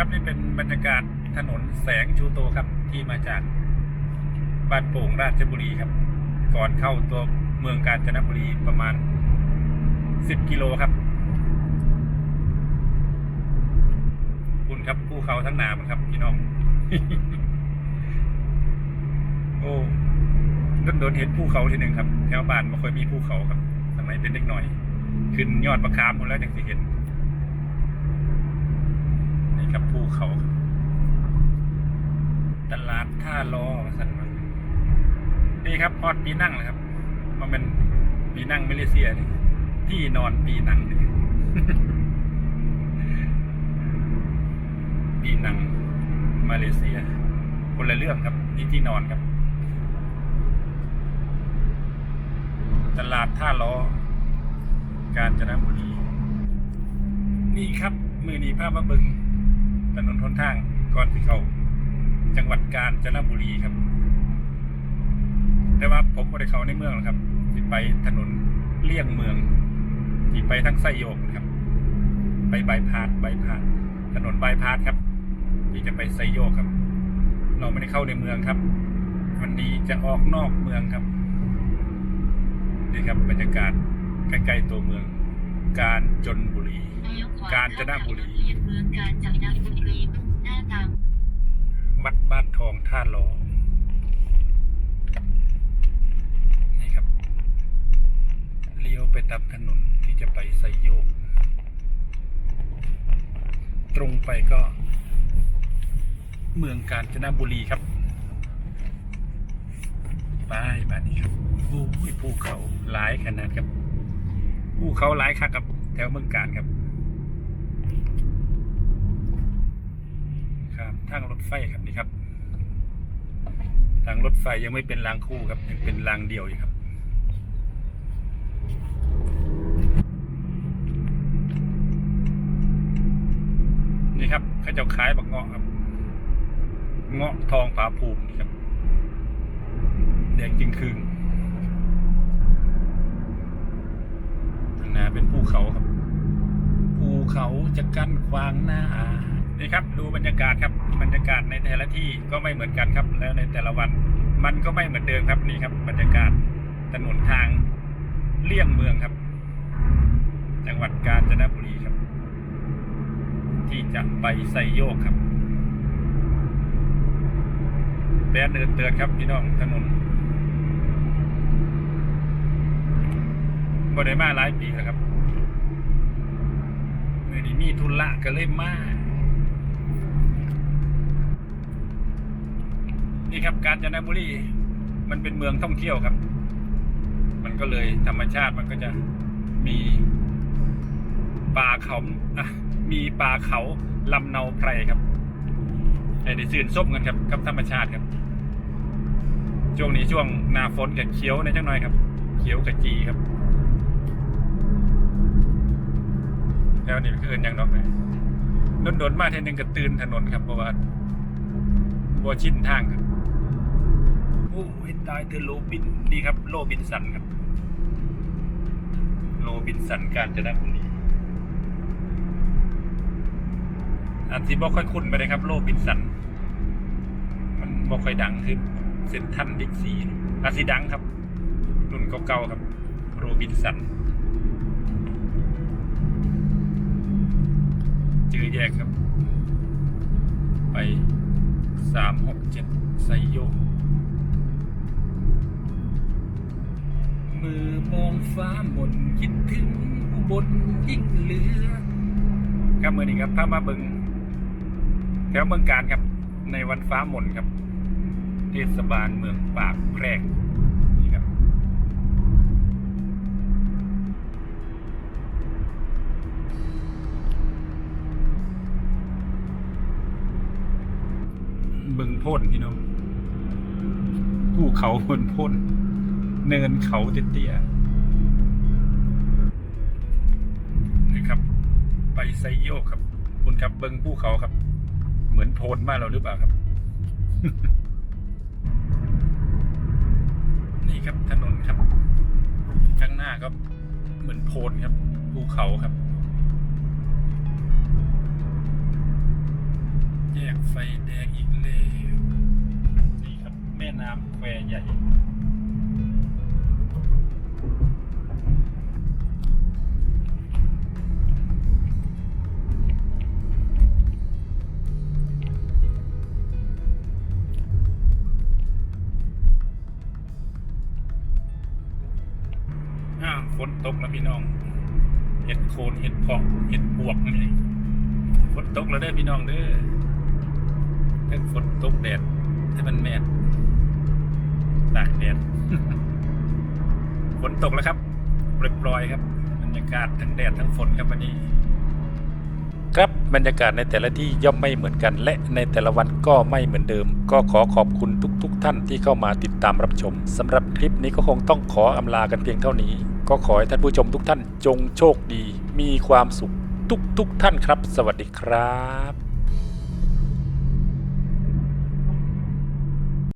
ครับนี่เป็นบรรยากาศถนนแสงชูโตครับ ที่มาจากบ้านโป่งราชบุรีครับ ก่อนเข้าตัวเมืองกาญจนบุรีประมาณ 10 กิโลครับคุณครับภูเขาทั้งนามันครับพี่น้อง โอ้โดนเห็นภูเขาทีหนึ่งครับแถวบ้านไม่ค่อยมีภูเขาครับ สมัยเป็นเด็กหน่อย ขึ้นยอดประคามหมดแล้วจังสิเห็น นี่ครับภูเขา ตลาดท่าล้อสันมันนี่ครับพอดปีนั่งนะครับ มันเป็นปีนั่งมาเลเซียนี่ที่นอนปีนั่งนี่ปีนั่งมาเลเซีย คนละเรื่องครับ นี่ที่นอนครับ ตลาดท่าล้อ กาญจนบุรีนี่ครับมือนีภาพมาบึง ถนนทนทางก่อนที่เขาจังหวัดกาญจนบุรีครับ แต่ว่าผมไม่ได้เข้าในเมืองหรอกครับที่ไปถนนเลี่ยงเมือง ที่ไปทั้งไส้โยกนครับ ไปบายพาสบายพาสถนนบายพาสครับ ที่จะไปไซโยกครับ เราไม่ได้เข้าในเมืองครับ วันนี้จะออกนอกเมืองครับนี่ครับบรรยากาศใกล้ๆตัวเมือง กาญจนบุรี กาญจนบุรีเมืองกาญจนบุรีมุ่งหน้าตามวัดบ้านทองท่าล้อนี่ครับ เลี้ยวไปตามถนนที่จะไปไซโยก ตรงไปก็ เมืองกาญจนบุรีครับไปบ้านนี้ครับโอ้ยภูเขาหลายขนาดครับ ภูเขาหลายคักครับแถวเมืองการครับ ครับทางรถไฟครับนี่ครับทางรถไฟยังไม่เป็นรางคู่ครับยังเป็นรางเดียวอยู่ครับนี่ครับเขาเจ้าขายบักเงาะครับ เงาะทองผาภูมิครับแดงจริงคืงข้างห น้าเป็นภูเขาครับภูเขาจะกั้นขวางหน้านี่ครับ ดูบรรยากาศครับบรรยากาศในแต่ละที่ก็ไม่เหมือนกันครับ แล้วในแต่ละวันมันก็ไม่เหมือนเดิมครับนี่ครับ บรรยากาศถนนทางเลี่ยงเมืองครับ จังหวัดกาญจนบุรีครับ ที่จะไปไซโยกครับแดนเดินเตือนครับพี่น้องถนน บ่ได้มาหลายปีแล้วครับเมื่อนี้มีทุนละก็เลยมานี่ครับกาญจนบุรีมันเป็นเมืองท่องเที่ยวครับ มันก็เลยธรรมชาติมันก็จะมีป่าเขาอะมีป่าเขาลำเนาไพรครับให้ได้สื่นส้มกันครับกับธรรมชาติครับ ช่วงนี้ช่วงหน้าฝนกับเขียวในจังหน่อยครับ เขียวกับจีครับ แล้วนี่คืออินยังดอกเลยโดนมาเทนึงก็ตื่นถนนครับเพราะว่าบัวชินทางครับโอ้ยตายเธอโลบินนี่ครับ โลบินสันครับ โลบินสันกาญจนบุรีอันที่บอกค่อยคุ้นไปเลยครับ โลบินสัน มันบอกค่อยดังคือเซนทันดิกซีอาซีดังครับ รุ่นเก่าๆครับ โรบินสัน จือแยกครับ ไปสามหกเจ็ดไซโยกมือมองฟ้าหมนคิดถึงอุบลยิ่งเหลือ ครับมือนี้ครับพามาบิงแถวเมืองการครับ ในวันฟ้าหมนครับ เทศบาลเมืองปากแพรก บิงโพ่นพี่น้องภูเขาบนโพ่น เนินเขาเตี้ยๆนี่ครับ ไปไซโยกครับ คุณครับเบิ้งภูเขาครับ เหมือนโพนมากเราหรือเปล่าครับ นี่ครับถนนครับ ข้างหน้าก็เหมือนโพนครับภูเขาครับ น้ำแควใหญ่ฝนตกแล้วพี่น้อง เห็ดโคนเห็ดพาะเห็ดปวกนั่นเองฝนตกแล้วเด้พี่น้องเด้อเรื่องฝนตกแดดให้มันแม่ ตากแดดฝนตกแล้วครับปล่อยๆครับบรรยากาศทั้งแดดทั้งฝนครับวันนี้ ครับบรรยากาศในแต่ละที่ย่อมไม่เหมือนกัน และในแต่ละวันก็ไม่เหมือนเดิม ก็ขอขอบคุณทุกๆท่านที่เข้ามาติดตามรับชมสำหรับคลิปนี้ก็คงต้องขออำลากันเพียงเท่านี้ ก็ขอให้ท่านผู้ชมทุกท่านจงโชคดี มีความสุขทุกๆท่านครับ สวัสดีครับ